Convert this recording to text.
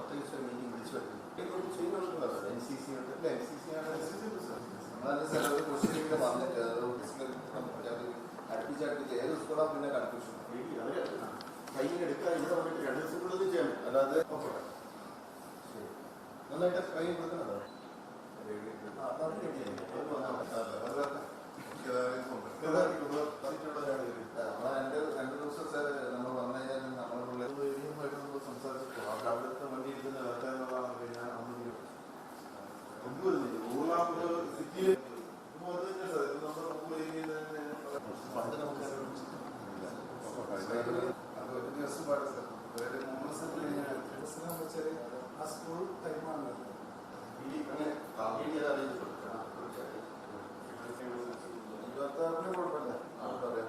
പ്രത്യേകിച്ച് മീറ്റിംഗ് വിളിച്ചു വരുന്നത് ചെയ്യുന്നുണ്ട് പറഞ്ഞത് എൻ സി സി അല്ല എൻ സി സി ആണ് നമ്മളതിന് സാർ ഒരു ക്വസ്റ്റ്യൻ ഇങ്ങനെ വന്നിട്ട് അത് അടുപ്പിച്ച് അടുപ്പിച്ച് ഏത് സ്കൂളാണ് പിന്നെ കൺഫ്യൂഷൻ കയ്യിൽ എടുക്കാൻ ഇവിടെ വന്നിട്ട് രണ്ട് ദിവസം കൂടുതൽ ചെയ്യണം അല്ലാതെ ഓക്കെ നന്നായിട്ട് കൈ കൊടുക്കണോ റെഡി ആ സ്കൂൾ ടൈമാണ് ഇരുപത്താറിന് കുഴപ്പമില്ല നമുക്ക് അറിയാം